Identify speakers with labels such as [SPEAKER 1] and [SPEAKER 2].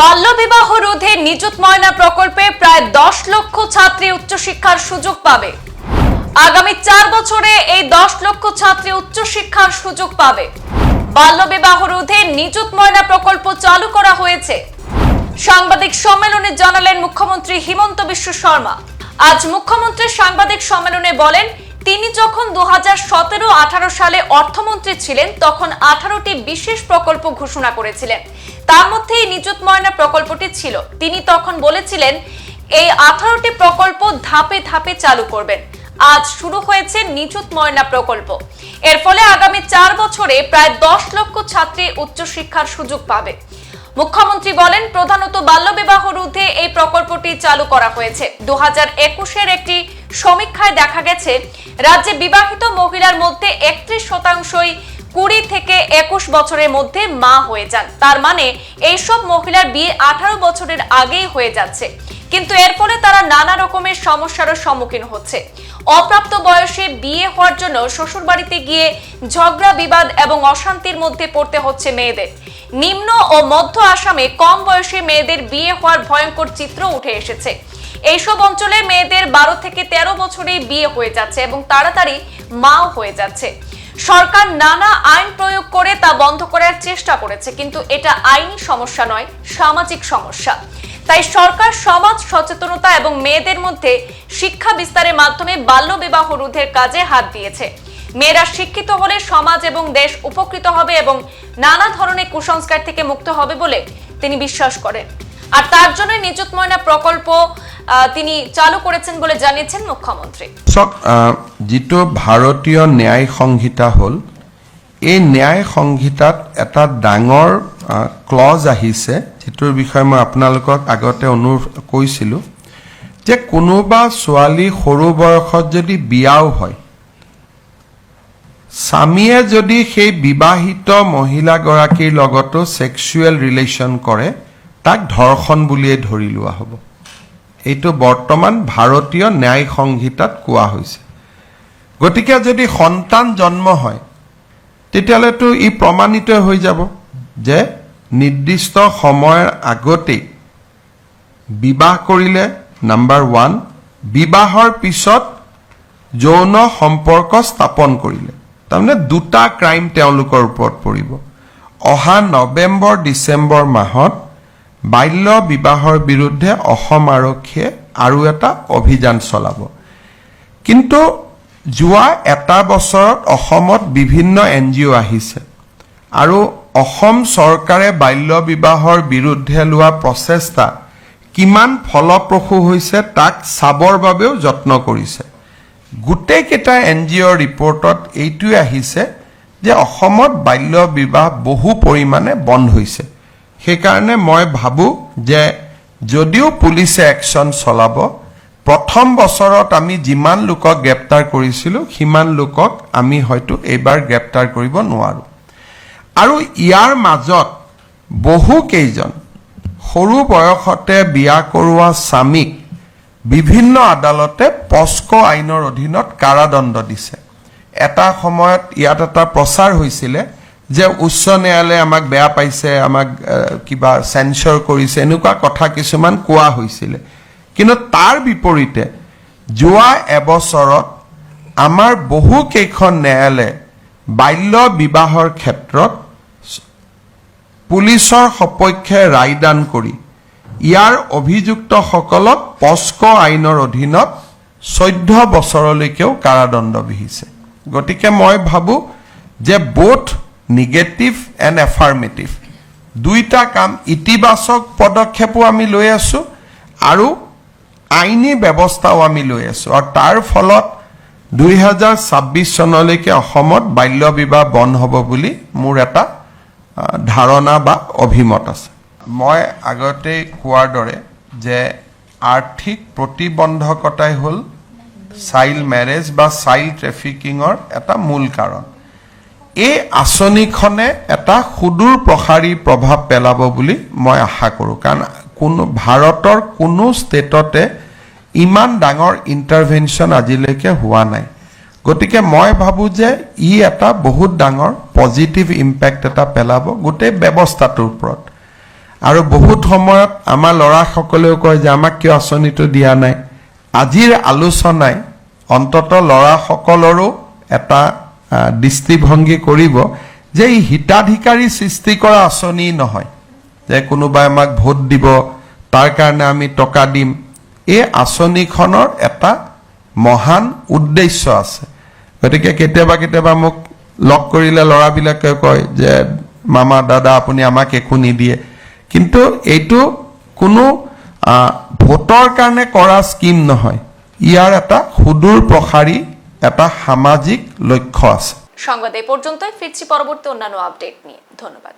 [SPEAKER 1] বাল্যবিবাহ রোধে নিযুত ময়না প্রকল্পে প্রায় দশ লক্ষ ছাত্রী উচ্চশিক্ষার সুযোগ পাবে। আগামী চার বছরে এই দশ লক্ষ ছাত্রী উচ্চশিক্ষার সুযোগ পাবে। বাল্যবিবাহ রোধে নিযুত ময়না প্রকল্প চালু করা হয়েছে। সাংবাদিক সম্মেলনে জানালেন মুখ্যমন্ত্রী হিমন্ত বিশ্ব শর্মা। আজ মুখ্যমন্ত্রী সাংবাদিক সম্মেলনে বলেন, তিনি যখন দু হাজার সতেরো আঠারো সালে অর্থমন্ত্রী ছিলেন, তখন আঠারোটি বিশেষ প্রকল্প ঘোষণা করেছিলেন। তার মধ্যে এই নিযুত ময়না প্রকল্পটি ছিল। তিনি তখন বলেছিলেন, এই আঠারোটি প্রকল্প ধাপে ধাপে চালু করবেন। আজ শুরু হয়েছে নিযুত ময়না প্রকল্প। এর ফলে আগামী চার বছরে প্রায় দশ লক্ষ ছাত্রী উচ্চশিক্ষার সুযোগ পাবে। মুখ্যমন্ত্রী বলেন, প্রধানত বাল্যবিবাহ রোধে এই প্রকল্পটি চালু করা হয়েছে। দু হাজার একুশের একটি সমীক্ষায় দেখা গেছে, রাজ্যে বিবাহিত মহিলার মধ্যে একত্রিশ শতাংশই কুড়ি থেকে একুশ বছরের মধ্যে মা হয়ে যান। তার মানে এইসব মহিলার বিয়ে আঠারো বছরের আগেই হয়ে যাচ্ছে। কিন্তু এর ফলে তারা নানা রকমের সমস্যারও সম্মুখীন হচ্ছে। অপ্রাপ্ত বয়সে বিয়ে হওয়ার জন্য শ্বশুরবাড়িতে গিয়ে ঝগড়া, বিবাদ এবং অশান্তির মধ্যে পড়তে হচ্ছে মেয়েদের। নিম্ন ও মধ্য আসামে কম বয়সে মেয়েদের বিয়ে হওয়ার ভয়ঙ্কর চিত্র উঠে এসেছে। এইসব অঞ্চলে মেয়েদের বারো থেকে তেরো বছরেই বিয়ে হয়ে যাচ্ছে এবং তাড়াতাড়ি মাও হয়ে যাচ্ছে। সরকার নানা আইন প্রয়োগ করে তা বন্ধ করার চেষ্টা করেছে, কিন্তু এটা আইনি সমস্যা নয়, সামাজিক সমস্যা। তাই সরকার সমাজ সচেতনতা এবং মেয়েদের মধ্যে শিক্ষা বিস্তারের মাধ্যমে বাল্য বিবাহ রোধের কাজে হাত দিয়েছে। মেয়েরা শিক্ষিত হলে সমাজ এবং দেশ উপকৃত হবে এবং নানা ধরনের কুসংস্কার থেকে মুক্ত হবে বলে তিনি বিশ্বাস করেন। আর তার জন্য নিযুত ময়না প্রকল্প তিনি চালু করেছেন বলে জানিয়েছেন মুখ্যমন্ত্রী।
[SPEAKER 2] যিটো ভাৰতীয় ন্যায় সংহিতা হ'ল এই ন্যায় সংহিতাত এটা ডাঙৰ ক্লজ আহিছে যিটোৰ বিষয়ে মই আপোনালোকক আগতে অনুৰোধ কৈছিলোঁ যে কোনোবা ছোৱালী সৰু বয়সত যদি বিয়াও হয় স্বামীয়ে যদি সেই বিবাহিত মহিলাগৰাকীৰ লগতো ছেক্সুৱেল ৰিলেশ্যন কৰে তাক ধৰ্ষণ বুলিয়েই ধৰি লোৱা হ'ব। এইটো বৰ্তমান ভাৰতীয় ন্যায় সংহিতাত কোৱা হৈছে। গতিকে যদি সন্তান জন্ম হয় তেতিয়াহ'লেতো ই প্ৰমাণিত হৈ যাব যে নিৰ্দিষ্ট সময়ৰ আগতেই বিবাহ কৰিলে নাম্বাৰ ওৱান বিবাহৰ পিছত যৌন সম্পৰ্ক স্থাপন কৰিলে। তাৰমানে দুটা ক্ৰাইম তেওঁলোকৰ ওপৰত পৰিব। অহা নৱেম্বৰ ডিচেম্বৰ মাহত বাল্য বিবাহৰ বিৰুদ্ধে অসম আৰক্ষীয়ে আৰু এটা অভিযান চলাব। কিন্তু যোৱা এটা বছৰত অসমত বিভিন্ন এন জি অ' আহিছে। আৰু অসম চৰকাৰে বাল্য বিবাহৰ বিৰুদ্ধে লোৱা প্ৰচেষ্টা কিমান ফলপ্ৰসূ হৈছে তাক চাবৰ বাবেও যত্ন কৰিছে। গোটেইকেইটা এন জি অ'ৰ ৰিপৰ্টত এইটোৱে আহিছে যে অসমত বাল্য বিবাহ বহু পৰিমাণে বন্ধ হৈছে। সেইকাৰণে মই ভাবোঁ যে যদিও পুলিচে একশ্যন চলাব প্ৰথম বছৰত আমি যিমান লোকক গ্ৰেপ্তাৰ কৰিছিলোঁ সিমান লোকক আমি হয়তো এইবাৰ গ্ৰেপ্তাৰ কৰিব নোৱাৰোঁ। আৰু ইয়াৰ মাজত বহু কেইজন সৰু বয়সতে বিয়া কৰোৱা স্বামীক বিভিন্ন আদালতে পস্ক' আইনৰ অধীনত কাৰাদণ্ড দিছে। এটা সময়ত ইয়াত এটা প্ৰচাৰ হৈছিলে যে উচ্চ ন্যায়ালয়ে আমাক বেয়া পাইছে আমাক কিবা চেঞ্চৰ কৰিছে এনেকুৱা কথা কিছুমান কোৱা হৈছিলে। কিন্তু তাৰ বিপৰীতে যোৱা এবছৰত আমাৰ বহু কেইখন ন্যায়ালয়ে বাল্য বিবাহৰ ক্ষেত্ৰত পুলিচৰ সপক্ষে ৰায়দান কৰি ইয়াৰ অভিযুক্তসকলক পস্ক' আইনৰ অধীনত চৈধ্য বছৰলৈকেও কাৰাদণ্ড বিহিছে। গতিকে মই ভাবোঁ যে বোথ নিগেটিভ এণ্ড এফাৰ্মেটিভ দুইটা কাম ইতিবাচক পদক্ষেপো আমি লৈ আছোঁ আৰু আইনী ব্যৱস্থাও আমি লৈ আছোঁ। আৰু তাৰ ফলত দুই হাজাৰ ছাব্বিছ চনলৈকে অসমত বাল্য বিবাহ বন্ধ হ'ব বুলি মোৰ এটা ধাৰণা বা অভিমত আছে। মই আগতেই কোৱাৰ দৰে যে আৰ্থিক প্ৰতিবন্ধকতাই হ'ল চাইল্ড মেৰেজ বা চাইল্ড ট্ৰেফিকিঙৰ এটা মূল কাৰণ। এই আঁচনিখনে এটা সুদূৰ প্ৰসাৰী প্ৰভাৱ পেলাব বুলি মই আশা কৰোঁ। কাৰণ কোনো ভাৰতৰ কোনো ষ্টেটতে ইমান ডাঙৰ ইণ্টাৰভেনশ্যন আজিলৈকে হোৱা নাই। গতিকে মই ভাবোঁ যে ই এটা বহুত ডাঙৰ পজিটিভ ইম্পেক্ট এটা পেলাব গোটেই ব্যৱস্থাটোৰ ওপৰত। আৰু বহুত সময়ত আমাৰ ল'ৰাসকলেও কয় যে আমাক কিয় আঁচনিটো দিয়া নাই। আজিৰ আলোচনাই অন্তত ল'ৰাসকলৰো এটা দৃষ্টিভংগী কৰিব যে ই হিতাধিকাৰী সৃষ্টি কৰা আঁচনি নহয়। যে কোনোবাই আমাক ভোট দিব, তাৰ কাৰণে আমি টকা দিম। এই আঁচনিখনৰ এটা মহান উদ্দেশ্য আছে। গতিকে কেতিয়াবা কেতিয়াবা মোক লগ কৰিলে ল'ৰাবিলাকে কয় যে, মামা, দাদা, আপুনি আমাক একো নিদিয়ে। কিন্তু এইটো কোনো ভোটৰ কাৰণে কৰা স্কিম নহয়। ইয়াৰ এটা সুদূৰ প্ৰসাৰী, এটা সামাজিক লক্ষ্য আছে।
[SPEAKER 1] সংবাদ এই পর্যন্তই ফিরছি পরবর্তী অন্যান্য আপডেট নিয়ে। ধন্যবাদ।